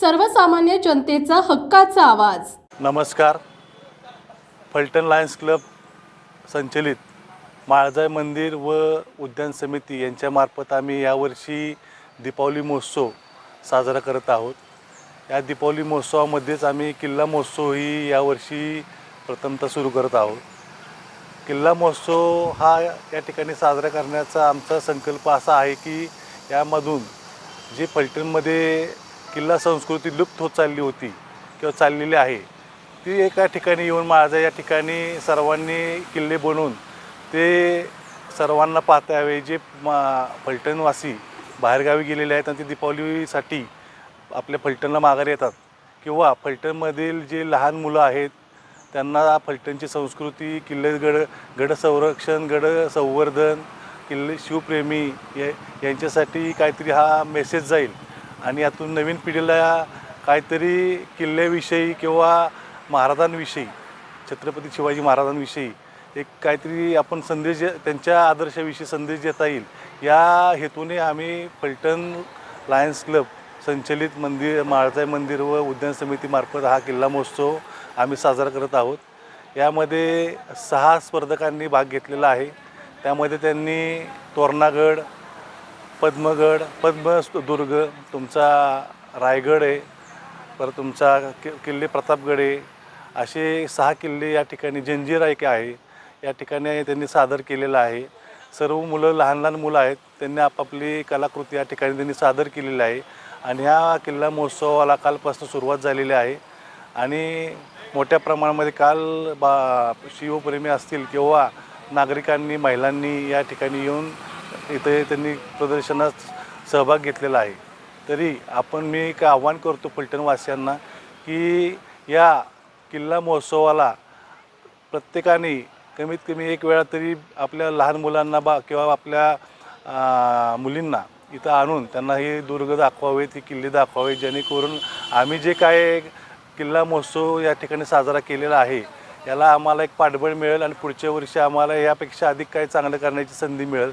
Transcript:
सर्वसामान्य जनतेचा हक्काचा आवाज. नमस्कार. फलटण लायन्स क्लब संचलित माळजाय मंदिर व उद्यान समिती यांच्यामार्फत आम्ही यावर्षी दीपावली महोत्सव साजरा करत आहोत. या दीपावली महोत्सवामध्येच आम्ही किल्ला महोत्सव ही यावर्षी प्रथमतः सुरू करत आहोत. किल्ला महोत्सव हा या ठिकाणी साजरा करण्याचा आमचा संकल्प असा आहे की यामधून जी फलटणमध्ये किल्ला संस्कृती लुप्त होत चालली होती किंवा चाललेली आहे ती एका ठिकाणी येऊन माझा या ठिकाणी सर्वांनी किल्ले बनवून ते सर्वांना पाहता यावे जे मा फलटणवासी बाहेरगावी गेलेले आहेत आणि ते दीपावलीसाठी आपल्या फलटणला माघारी येतात किंवा फलटणमधील जे लहान मुलं आहेत त्यांना फलटणची संस्कृती किल्ले गड गड संरक्षण गड संवर्धन किल्ले शिवप्रेमी या यांच्यासाठी काहीतरी हा मेसेज जाईल. आणि यातून नवीन पिढीला काहीतरी किल्ल्याविषयी किंवा महाराजांविषयी छत्रपती शिवाजी महाराजांविषयी एक काहीतरी आपण संदेश त्यांच्या आदर्शाविषयी संदेश देता येईल. या हेतूने आम्ही फलटण लायन्स क्लब संचलित मंदिर माळजाई मंदिर व उद्यान समितीमार्फत हा किल्ला महोत्सव आम्ही साजरा करत आहोत. यामध्ये सहा स्पर्धकांनी भाग घेतलेला आहे. त्यामध्ये त्यांनी तोरणागड पद्मगड पद्मदुर्ग तुमचा रायगड आहे परत तुमचा कि किल्ले प्रतापगड आहे असे सहा किल्ले या ठिकाणी जंजिरा एक आहे या ठिकाणी त्यांनी सादर केलेलं आहे. सर्व मुलं लहान लहान मुलं आहेत त्यांनी आपापली कलाकृती या ठिकाणी त्यांनी सादर केलेली आहे. आणि ह्या किल्ला महोत्सवाला कालपासून सुरुवात झालेली आहे. आणि मोठ्या प्रमाणामध्ये काल बा शिवप्रेमी असतील किंवा नागरिकांनी महिलांनी या ठिकाणी येऊन इथे त्यांनी प्रदर्शनात सहभाग घेतलेला आहे. तरी आपण मी एक आव्हान करतो फलटणवासियांना की या किल्ला महोत्सवाला प्रत्येकाने कमीत कमी एक वेळा तरी आपल्या लहान मुलांना बा किंवा आपल्या मुलींना इथं आणून त्यांना हे दुर्ग दाखवावेत ही किल्ले दाखवावे जेणेकरून आम्ही जे काय किल्ला महोत्सव या ठिकाणी साजरा केलेला आहे याला आम्हाला एक पाठबळ मिळेल आणि पुढच्या वर्षी आम्हाला यापेक्षा अधिक काही चांगलं करण्याची संधी मिळेल.